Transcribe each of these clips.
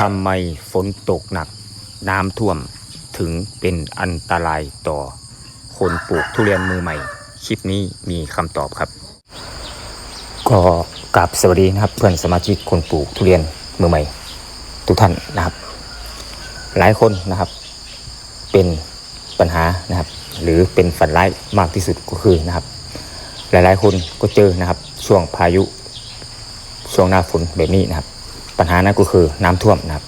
ทำไมฝนตกหนักน้ำท่วมถึงเป็นอันตรายต่อ คนปลูกทุเรียนมือใหม่ คลิปนี้มีคำตอบครับ ก็กราบสวัสดีนะครับ เพื่อนสมาชิกคนปลูกทุเรียนมือใหม่ ทุกท่านนะครับ หลายคนนะครับ เป็นปัญหานะครับ หรือเป็นฝันร้ายมากที่สุดก็คือนะครับ หลายๆ คนก็เจอนะครับช่วงพายุช่วงหน้าฝนแบบนี้นะครับ ปัญหานั้นก็คือน้ำท่วมนะครับ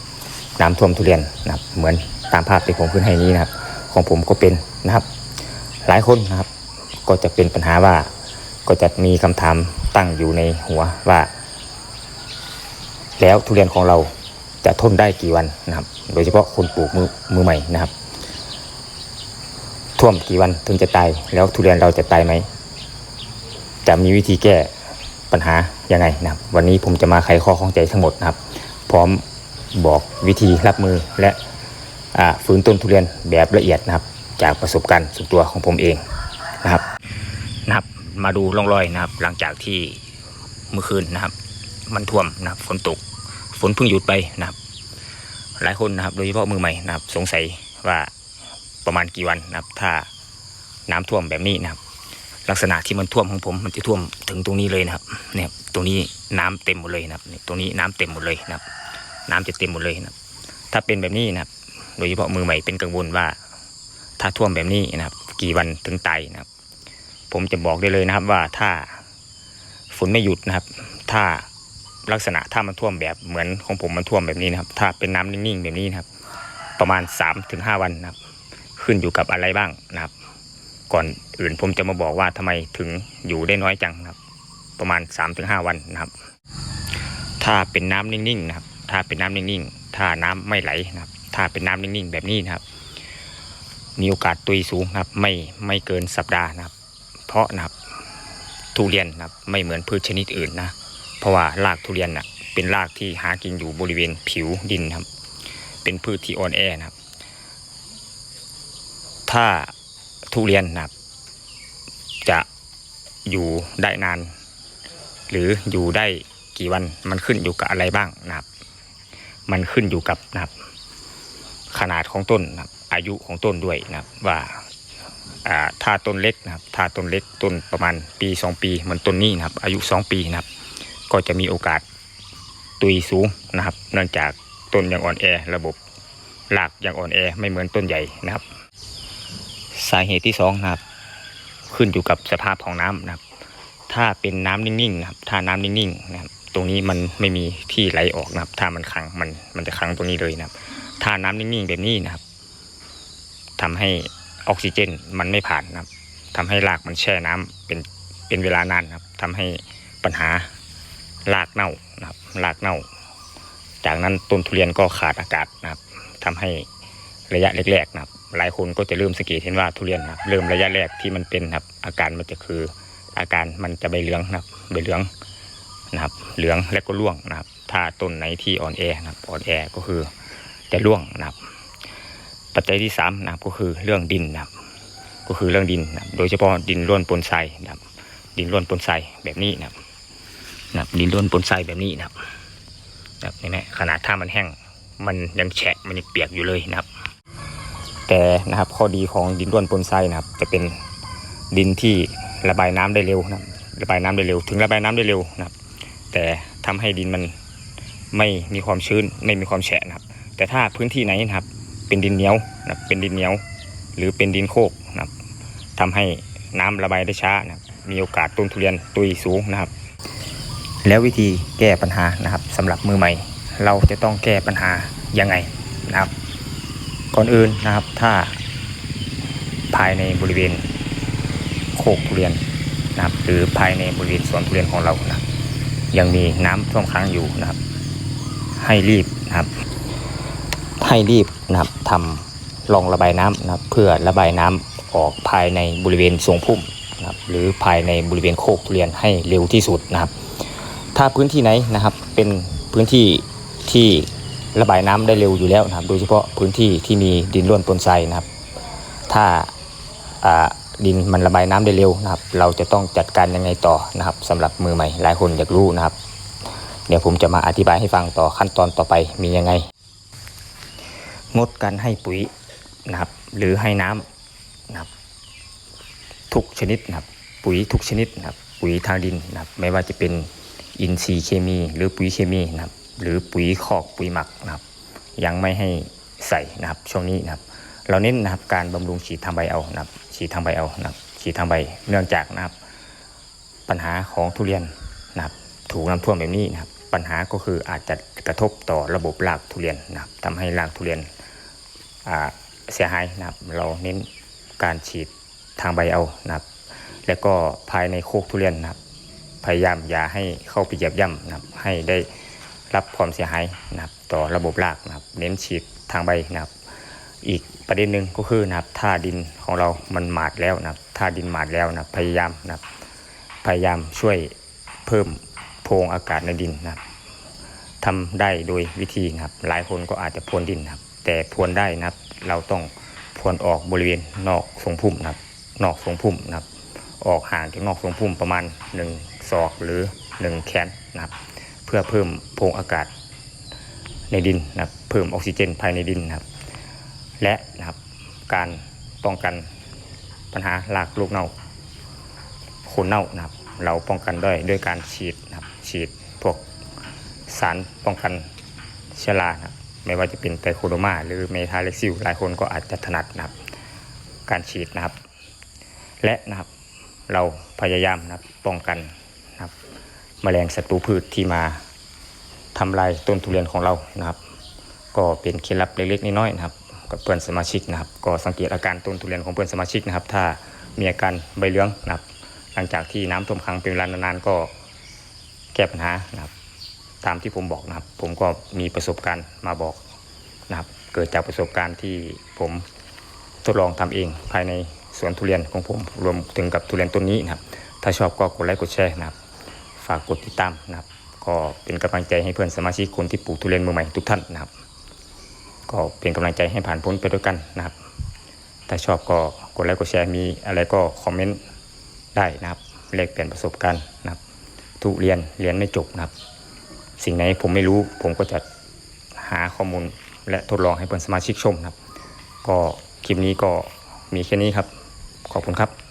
น้ำท่วมทุเรียนนะครับเหมือนตามภาพที่ผมขึ้นให้นี้นะครับ ของผมก็เป็นนะครับ หลายคนนะครับ ก็จะเป็นปัญหาว่าก็จะมีคำถามตั้งอยู่ในหัวว่า แล้วทุเรียนของเราจะทนได้กี่วันนะครับ โดยเฉพาะคนปลูกมือมือใหม่นะครับ ท่วมกี่วันถึงจะตาย แล้วทุเรียนเราจะตายไหม จะมีวิธีแก้ปัญหา ยังไงนะครับ วันนี้ผมจะมาไขข้อข้องใจทั้งหมดนะครับ พร้อมบอกวิธีรับมือและฟื้นต้นทุเรียนแบบละเอียดนะครับ จากประสบการณ์ส่วนตัวของผมเองนะครับนะครับ มาดูร่องรอยนะครับ หลังจากที่เมื่อคืนนะครับ มันท่วมนะครับฝนตกฝนเพิ่งหยุดไปนะครับ หลายคนนะครับ โดยเฉพาะมือใหม่นะครับ สงสัยว่าประมาณกี่วันนะครับ ถ้าน้ำท่วมแบบนี้นะครับ ลักษณะที่มันท่วมของผมมันจะท่วมถึงตรงนี้เลยนะครับเนี่ยตรงนี้น้ำเต็มหมดเลยนะครับเนี่ยตรงนี้น้ำเต็มหมดเลยนะครับ น้ำจะเต็มหมดเลยนะครับ ถ้าเป็นแบบนี้นะครับ โดยเฉพาะมือใหม่เป็นกังวลว่า ถ้าท่วมแบบนี้นะครับ กี่วันถึงตายนะครับ ผมจะบอกได้เลยนะครับว่าถ้าฝนไม่หยุดนะครับ ถ้าลักษณะถ้ามันท่วมแบบเหมือนของผมมันท่วมแบบนี้นะครับ ถ้าเป็นน้ำนิ่งๆแบบนี้นะครับ ประมาณ3-5ถึงวันนะครับ ขึ้นอยู่กับอะไรบ้างนะครับ ก่อนอื่นผมจะมาบอกว่าทำไมถึงอยู่ได้น้อยจังครับ ประมาณ 3-5 วันนะครับ ถ้าเป็นน้ำนิ่งๆนะครับ ถ้าเป็นน้ำนิ่งๆ ถ้าน้ำไม่ไหลนะครับ ถ้าเป็นน้ำนิ่งๆ แบบนี้นะครับ มีโอกาสตุยสูงครับ ไม่ไม่เกินสัปดาห์นะครับ เพราะนะครับทุเรียนนะครับไม่เหมือนพืชชนิดอื่นนะ เพราะว่ารากทุเรียนน่ะเป็นรากที่หากินอยู่บริเวณผิวดินครับ เป็นพืชที่อ่อนแอนะครับ ถ้า ทุเรียนนะครับ จะอยู่ได้นาน หรืออยู่ได้กี่วันมันขึ้นอยู่กับอะไรบ้างนะครับ มันขึ้นอยู่กับนะครับ ขนาดของต้นนะครับ อายุของต้นด้วยนะครับ ว่าอ่าถ้าต้นเล็กนะครับ ถ้าต้นเล็กต้นประมาณปีสองปีเหมือนต้นนี้นะครับ อายุสองปีนะครับ ก็จะมีโอกาสตุยสูงนะครับ เนื่องจากต้นยังอ่อนแอระบบรากยังอ่อนแอไม่เหมือนต้นใหญ่นะครับ สาเหตุที่สองครับ ขึ้นอยู่กับสภาพของน้ำนะครับ ถ้าเป็นน้ำนิ่งๆนะครับ ถ้าน้ำนิ่งๆนะครับ ตรงนี้มันไม่มีที่ไหลออกนะครับ ถ้ามันขังมันมันจะขังตรงนี้เลยนะครับ ถ้าน้ำนิ่งๆแบบนี้นะครับทำให้ออกซิเจนมันไม่ผ่านนะครับทำให้รากมันแช่น้ำเป็นเป็นเวลานานนะครับทำให้ปัญหารากเน่านะครับรากเน่า จากนั้นต้นทุเรียนก็ขาดอากาศนะครับทำให้ระยะแรกๆนะครับ หลายคนก็จะเริ่มสังเกตเห็นว่าทุเรียนนะครับเริ่มระยะแรกที่มันเป็นนะครับ อาการมันจะคืออาการมันจะใบเหลืองนะครับใบเหลืองนะครับเหลืองและก็ร่วงนะครับ ถ้าต้นไหนที่อ่อนแอนะครับอ่อนแอก็คือจะร่วงนะครับ ปัจจัยที่สามนะครับก็คือเรื่องดินนะครับ ก็คือเรื่องดินนะครับ โดยเฉพาะดินร่วนปนทรายนะครับ ดินร่วนปนทรายแบบนี้นะครับนะครับดินร่วนปนทรายแบบนี้นะครับนะครับนี่นะขนาดถ้ามันแห้งมันยังแฉะมันยังเปียกอยู่เลยนะครับ แต่นะครับข้อดีของดินร่วนปนทรายนะครับ จะเป็นดินที่ระบายน้ำได้เร็วนะระบายน้ำได้เร็ว ถึงระบายน้ำได้เร็วนะครับ แต่ทำให้ดินมันไม่มีความชื้นไม่มีความแฉะนะครับ แต่ถ้าพื้นที่ไหนนะครับ เป็นดินเหนียวนะครับเป็นดินเหนียว หรือเป็นดินโคกนะครับทำให้น้ำระบายได้ช้านะครับมีโอกาสต้นทุเรียนตุยสูงนะครับ แล้ววิธีแก้ปัญหานะครับสำหรับมือใหม่ เราจะต้องแก้ปัญหายังไงนะครับ ก่อนอื่นนะครับ ถ้าภายในบริเวณโคกทุเรียนนะครับ หรือภายในบริเวณสวนทุเรียนของเรานะครับยังมีน้ำท่วมค้างอยู่นะครับ ให้รีบนะครับ ให้รีบนะครับทำรองระบายน้ำนะครับ เพื่อระบายน้ำออกภายในบริเวณทรงพุ่มนะครับ หรือภายในบริเวณโคกทุเรียนให้เร็วที่สุดนะครับ ถ้าพื้นที่ไหนนะครับเป็นพื้นที่ที่ ระบายน้ำได้เร็วอยู่แล้วนะครับ โดยเฉพาะพื้นที่ที่มีดินร่วนปนทรายนะครับ ถ้าดินมันระบายน้ำได้เร็วนะครับ เราจะต้องจัดการยังไงต่อนะครับสำหรับมือใหม่หลายคนอยากรู้นะครับ เดี๋ยวผมจะมาอธิบายให้ฟังต่อขั้นตอนต่อไปมียังไง งดการให้ปุ๋ยนะครับ หรือให้น้ำนะครับ ทุกชนิดนะครับ ปุ๋ยทุกชนิดนะครับ ปุ๋ยทางดินนะครับ ไม่ว่าจะเป็นอินทรีย์เคมี หรือปุ๋ยเคมีนะครับ หรือปุ๋ยคอกปุ๋ยหมักนะครับยังไม่ให้ใส่นะครับช่วงนี้นะครับเราเน้นนะครับการบำรุงฉีดทางใบเอานะครับฉีดทางใบเอานะครับฉีดทางใบเนื่องจากนะครับ ปัญหาของทุเรียนนะครับถูกน้ำท่วมแบบนี้นะครับปัญหาก็คืออาจจะกระทบต่อระบบรากทุเรียนนะครับทำให้รากทุเรียนเสียหายนะครับเราเน้นการฉีดทางใบเอานะครับแล้วก็ภายในโคกทุเรียนนะครับพยายามอย่าให้เข้าไปเหยียบย่ำนะครับให้ได้ รับความเสียหายนะครับต่อระบบรากนะครับเน้นฉีดทางใบนะครับอีกประเด็นหนึ่งก็คือนะครับถ้าดินของเรามันหมาดแล้วนะครับถ้าดินหมาดแล้วนะพยายามนะครับพยายามช่วยเพิ่มโพรงอากาศในดินนะครับทำได้โดยวิธีนะครับ หลายคนก็อาจจะพรวนดินนะครับ แต่พรวนได้นะครับ เราต้องพรวนออกบริเวณนอกทรงพุ่มนะครับ นอกทรงพุ่มนะครับ ออกห่างจากนอกทรงพุ่มประมาณ1ศอกหรือ 1 แขนนะครับ พื่อเพิ่มโพรงอากาศในดินนะครับเพิ่มออกซิเจนภายในดินนะครับ และนะครับการป้องกันปัญหารากลูกเน่าโคนเน่านะครับ เราป้องกันด้วยด้วยการฉีดนะครับฉีดพวกสารป้องกันเชื้อรานะครับไม่ว่าจะเป็นไตรโคโดมาหรือเมทาเล็กซิลหลายคนก็อาจจะถนัดนะครับ การฉีดนะครับ และนะครับเราพยายามนะครับป้องกันนะครับ แมลงศัตรูพืชที่มาทำลายต้นทุเรียนของเรานะครับ ก็เป็นเคล็ดลับเล็กๆน้อยๆนะครับกับเพื่อนสมาชิกนะครับ ก็สังเกตอาการต้นทุเรียนของเพื่อนสมาชิกนะครับ ถ้ามีอาการใบเหลืองนะครับหลังจากที่น้ำท่วมขังเป็นเวลานานๆก็แก้ปัญหานะครับตามที่ผมบอกนะครับ ผมก็มีประสบการณ์มาบอกนะครับ เกิดจากประสบการณ์ที่ผมทดลองทำเองภายในสวนทุเรียนของผมรวมถึงกับทุเรียนต้นนี้นะครับ ถ้าชอบก็กดไลค์กดแชร์นะครับ ฝากกดติดตามนะครับ ก็เป็นกำลังใจให้เพื่อนสมาชิกคนที่ปลูกทุเรียนมือใหม่ทุกท่านนะครับ ก็เป็นกำลังใจให้ผ่านพ้นไปด้วยกันนะครับ ถ้าชอบก็กดไลค์กดแชร์มีอะไรก็คอมเมนต์ได้นะครับแลกเปลี่ยนประสบการณ์นะครับ ทุเรียนเรียนไม่จบนะครับ สิ่งไหนผมไม่รู้ผมก็จะหาข้อมูลและทดลองให้เพื่อนสมาชิกชมนะครับ ก็คลิปนี้ก็มีแค่นี้ครับ ขอบคุณครับ